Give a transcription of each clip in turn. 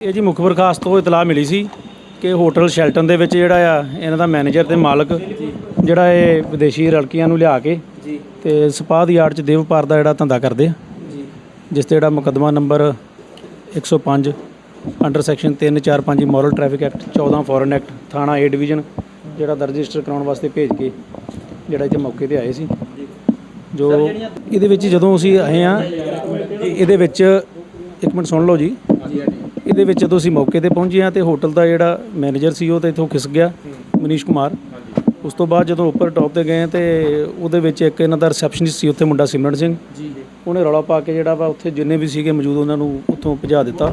ਇਹ ਜੀ ਮੁਖਬਰ ਖਾਸ ਤੋਂ ਇਤਲਾਹ ਮਿਲੀ ਸੀ ਕਿ ਹੋਟਲ ਸ਼ੈਲਟਨ ਦੇ ਵਿੱਚ ਜਿਹੜਾ ਆ ਇਹਨਾਂ ਦਾ ਮੈਨੇਜਰ ਤੇ ਮਾਲਕ ਜਿਹੜਾ ਇਹ ਵਿਦੇਸ਼ੀ ਲੜਕੀਆਂ ਨੂੰ ਲਿਆ ਕੇ ਜੀ। ਤੇ ਸਪਾਹ ਦੀ ਆੜ ਚ ਦੇਵ ਵਪਾਰ ਦਾ ਜਿਹੜਾ ਧੰਦਾ ਕਰਦੇ ਆ। ਜੀ। ਜਿਸ ਤੇ ਜਿਹੜਾ ਮੁਕੱਦਮਾ number 105 under section 345 moral traffic act 14 foreign act ਥਾਣਾ ਏ ਡਿਵੀਜ਼ਨ ਜਿਹੜਾ ਦਰਜ ਰਜਿਸਟਰ ਕਰਾਉਣ ਵਾਸਤੇ ਭੇਜ ਕੇ ਜਿਹੜਾ ਇੱਥੇ ਮੌਕੇ ਤੇ ਆਏ ਸੀ। ਜੋ ਇਹਦੇ ਵਿੱਚ ਜਦੋਂ ਅਸੀਂ ਆਏ ਆ ਇਹਦੇ ਵਿੱਚ ਇੱਕ ਮਿੰਟ ਸੁਣ ਲਓ ਜੀ। ਇਹਦੇ ਵਿੱਚ ਜਦੋਂ ਅਸੀਂ ਮੌਕੇ ਤੇ ਪਹੁੰਚੇ ਆ ਤੇ ਹੋਟਲ ਦਾ ਜਿਹੜਾ ਮੈਨੇਜਰ ਸੀ ਉਹ ਤੇ ਇੱਥੋਂ ਖਿਸ ਗਿਆ ਮਨੀਸ਼ ਕੁਮਾਰ। ਉਸ ਤੋਂ ਬਾਅਦ ਜਦੋਂ ਉੱਪਰ ਟੌਪ ਤੇ ਗਏ ਤੇ ਉਹਦੇ ਵਿੱਚ ਇੱਕ ਇਹਨਾਂ ਦਾ ਰਿਸੈਪਸ਼ਨਿਸਟ ਸੀ ਉੱਥੇ ਮੁੰਡਾ ਸਿਮਰਨ ਸਿੰਘ। ਜੀ। ਉਹਨੇ ਰੌਲਾ ਪਾ ਕੇ ਜਿਹੜਾ ਵਾ ਉੱਥੇ ਜਿੰਨੇ ਵੀ ਸੀਗੇ ਮੌਜੂਦ ਉਹਨਾਂ ਨੂੰ ਉੱਥੋਂ ਭਜਾ ਦਿੱਤਾ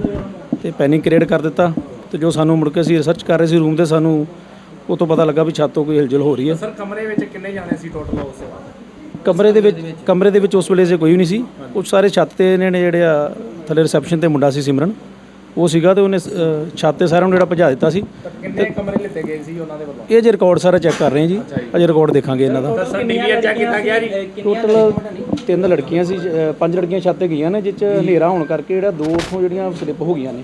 ਤੇ ਪੈਨਿਕ ਕ੍ਰੀਏਟ ਕਰ ਦਿੱਤਾ ਤੇ ਜੋ ਸਾਨੂੰ ਮੁੜ ਕੇ ਅਸੀਂ ਰਿਸਰਚ ਕਰ ਰਹੇ ਸੀ ਰੂਮ ਤੇ ਸਾਨੂੰ ਉਹ ਤੋਂ ਪਤਾ ਲੱਗਾ ਵੀ ਛੱਤ ਤੋਂ ਕੋਈ ਹਿਲਜੁਲ ਹੋ ਰਹੀ ਹੈ। ਸਰ ਕਮਰੇ ਵਿੱਚ ਕਿੰਨੇ ਜਾਣੇ ਸੀ ਟੋਟਲ ਉਸ ਕਮਰੇ ਦੇ ਵਿੱਚ ਕਮਰੇ ਦੇ ਵਿੱਚ ਉਸ ਵੇਲੇ ਜੇ ਕੋਈ ਵੀ ਨਹੀਂ ਸੀ। ਉਹ ਸਾਰੇ ਛੱਤ ਤੇ ਇਹਨਾਂ ਨੇ ਜਿਹੜੇ ਆ ਥੱਲੇ ਰਿਸੈਪਸ਼ਨ ਤੇ ਮੁੰਡਾ ਸੀ ਸਿਮਰਨ। ਉਹ ਸੀਗਾ ਤੇ ਉਹਨੇ ਛੱਤ ਸਾਰਿਆਂ ਨੂੰ ਜਿਹੜਾ ਭਜਾ ਦਿੱਤਾ ਸੀ। ਕਿੰਨੇ ਕਮਰੇ ਲਿੱਤੇ ਗਏ ਸੀ ਉਹਨਾਂ ਦੇ ਵੱਲੋਂ? ਇਹ ਜੇ ਰਿਕਾਰਡ ਸਾਰਾ ਚੈੱਕ ਕਰ ਰਹੇ ਹਾਂ ਜੀ। ਅਜੇ ਰਿਕਾਰਡ ਦੇਖਾਂਗੇ ਇਹਨਾਂ ਦਾ। ਚੈੱਕ ਕੀਤਾ ਗਿਆ ਜੀ? ਟੋਟਲ ਤਿੰਨ ਲੜਕੀਆਂ ਸੀ ਪੰਜ ਲੜਕੀਆਂ ਛੱਤ ਗਈਆਂ ਨੇ ਜਿਸ ਚ ਹਨੇਰਾ ਹੋਣ ਕਰਕੇ ਜਿਹੜਾ ਦੋ ਉੱਥੋਂ ਜਿਹੜੀਆਂ ਸਲਿੱਪ ਹੋ ਗਈਆਂ ਨੇ।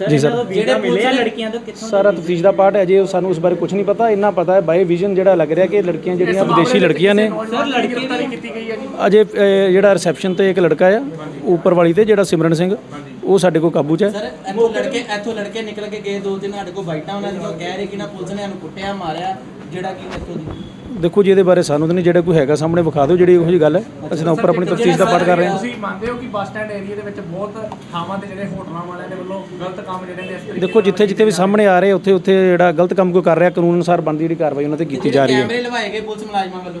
ਜੀ ਸਰ। ਜਿਹੜੇ ਮਿਲੇ ਲੜਕੀਆਂ ਤੋਂ ਕਿੱਥੋਂ ਸਾਰਾ ਤਫਤੀਸ਼ ਦਾ ਪਾਰਟ ਹੈ ਜੇ ਸਾਨੂੰ ਇਸ ਬਾਰੇ ਕੁਝ ਨਹੀਂ ਪਤਾ। ਇੰਨਾ ਪਤਾ ਹੈ ਬਾਈ ਵਿਜ਼ਨ ਜਿਹੜਾ ਲੱਗ ਰਿਹਾ ਕਿ ਲੜਕੀਆਂ ਜਿਹੜੀਆਂ ਵਿਦੇਸ਼ੀ ਲੜਕੀਆਂ ਨੇ। ਸਰ ਲੜਕੀ ਦੀ ਕੀਤੀ ਗਈ ਹੈ ਜੀ। ਅਜੇ ਜਿਹੜਾ ਰਿਸੈਪਸ਼ਨ ਤੇ ਇੱਕ ਲੜਕਾ ਆ ਉੱਪਰ ਵਾਲੀ ਤੇ ਜਿਹੜਾ ਸਿਮਰਨ ਸਿੰਘ। ਉਹ ਸਾਡੇ ਕੋਲ ਕਾਬੂ 'ਚ ਹੈ। ਸਰ ਇੱਥੋਂ ਲੜਕੇ ਇੱਥੋਂ ਲੜਕੇ ਨਿਕਲ ਕੇ ਗਏ ਦੋ ਦਿਨ ਸਾਡੇ ਕੋਲ ਬਾਈਟਾਂ ਉਹਨਾਂ ਦੀਆਂ ਉਹ ਕਹਿ ਰਹੇ ਕਿ ਨਾ ਪੁਲਿਸ ਨੇ ਇਹਨੂੰ ਕੁੱਟਿਆ ਮਾਰਿਆ ਜਿਹੜਾ ਕਿ ਇੱਥੋਂ ਦੀ। ਦੇਖੋ ਜੀ ਇਹਦੇ ਬਾਰੇ ਸਾਨੂੰ ਤਾਂ ਨਹੀਂ ਜਿਹੜਾ ਕੋਈ ਹੈਗਾ ਸਾਹਮਣੇ ਵਿਖਾ ਦਿਓ ਜਿਹੜੀ ਇਹੋ ਜਿਹੀ ਗੱਲ ਹੈ। ਅਸੀਂ ਤਾਂ ਉੱਪਰ ਆਪਣੀ ਤਫਤੀਸ਼ ਦਾ ਪਾਰਟ ਕਰ ਰਹੇ ਹਾਂ। ਤੁਸੀਂ ਮੰਨਦੇ ਹੋ ਕਿ ਬੱਸ ਸਟੈਂਡ ਏਰੀਆ ਦੇ ਵਿੱਚ ਬਹੁਤ ਥਾਵਾਂ ਤੇ ਜਿਹੜੇ ਹੋਟਲਾਂ ਵਾਲਿਆਂ ਦੇ ਵੱਲੋਂ ਗਲਤ ਕੰਮ ਜਿਹੜੇ ਨੇ ਇਸ ਤਰੀਕੇ ਦੇਖੋ ਜਿੱਥੇ ਜਿੱਥੇ ਵੀ ਸਾਹਮਣੇ ਆ ਰਹੇ ਉੱਥੇ ਉੱਥੇ ਜਿਹੜਾ ਗਲਤ ਕੰਮ ਕੋਈ ਕਰ ਰਿਹਾ ਕਾਨੂੰਨ ਅਨੁਸਾਰ ਬਣਦੀ ਜਿਹੜੀ ਕਾਰਵਾਈ ਉਹਨਾਂ ਤੇ ਕੀਤੀ ਜਾ ਰਹੀ ਹੈ। ਕੈਮਰੇ ਲਵਾਏ ਗਏ ਪੁਲਿਸ ਮੁਲਾਜ਼ਮਾਂ ਵੱਲੋਂ?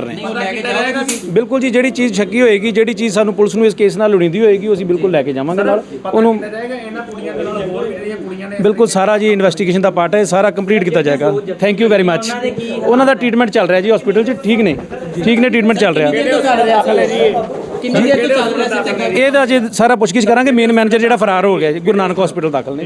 ਰਹੇ ਹਾਂ। ਉਹ ਲੈ ਕੇ ਜਾਓਗੇ ਤੁਸੀਂ ਬਿਲਕੁਲ ਜੀ ਜਿਹੜੀ ਚੀਜ਼ ਸ਼ੱਕੀ ਹੋਏਗੀ ਜਿਹੜੀ ਚੀਜ਼ ਸਾਨੂੰ ਪੁਲਿਸ ਨੂੰ ਇਸ ਕੇਸ ਨਾਲ ਲੋੜੀਂਦੀ ਹੋਏਗੀ ਉਹ ਅਸੀਂ ਬਿਲਕੁਲ ਲੈ ਕੇ ਜਾਵਾਂਗੇ ਨਾਲ। ਉਹਨੂੰ ਕੀਤਾ ਜਾਏਗਾ ਇਹਨਾਂ ਕੁੜੀਆਂ ਦੇ ਨਾਲ ਹੋਰ ਵੀ ਜਿਹੜੀਆਂ ਕੁੜੀਆਂ ਨੇ ਬਿਲਕੁਲ ਸਾਰਾ ਜੀ ਇਨਵੈਸਟੀਗੇਸ਼ਨ ਦਾ ਪਾਰਟ ਹੈ ਸਾਰਾ ਕੰਪਲੀਟ ਕੀਤਾ ਜਾਏਗਾ। ਥੈਂਕ ਯੂ ਵੈਰੀ ਮੱਚ ਉਹਨਾਂ ਦਾ ਟ੍ਰੀਟਮੈਂਟ ਚੱਲ ਰਿਹਾ ਜੀ ਹਸਪੀਟਲ 'ਚ ਠੀਕ ਨੇ। ਠੀਕ ਨੇ ਟ੍ਰੀਟਮੈਂਟ ਚੱਲ ਰਿਹਾ। ਕਿੰਨੀ ਦੇਰ ਤੋਂ ਚੱਲ ਰਿਹਾ ਸੀ ਚੰਗਾ ਇਹਦਾ ਜੇ ਸਾਰਾ ਪੁੱਛਗਿੱਛ ਕਰਾਂਗੇ ਮੇਨ ਮੈਨੇਜਰ ਜਿਹੜਾ ਫਰਾਰ ਹੋ ਗਿਆ ਜੀ ਗੁਰੂ ਨਾਨਕ ਹਸਪੀਟਲ ਦਾਖਲ ਨੇ।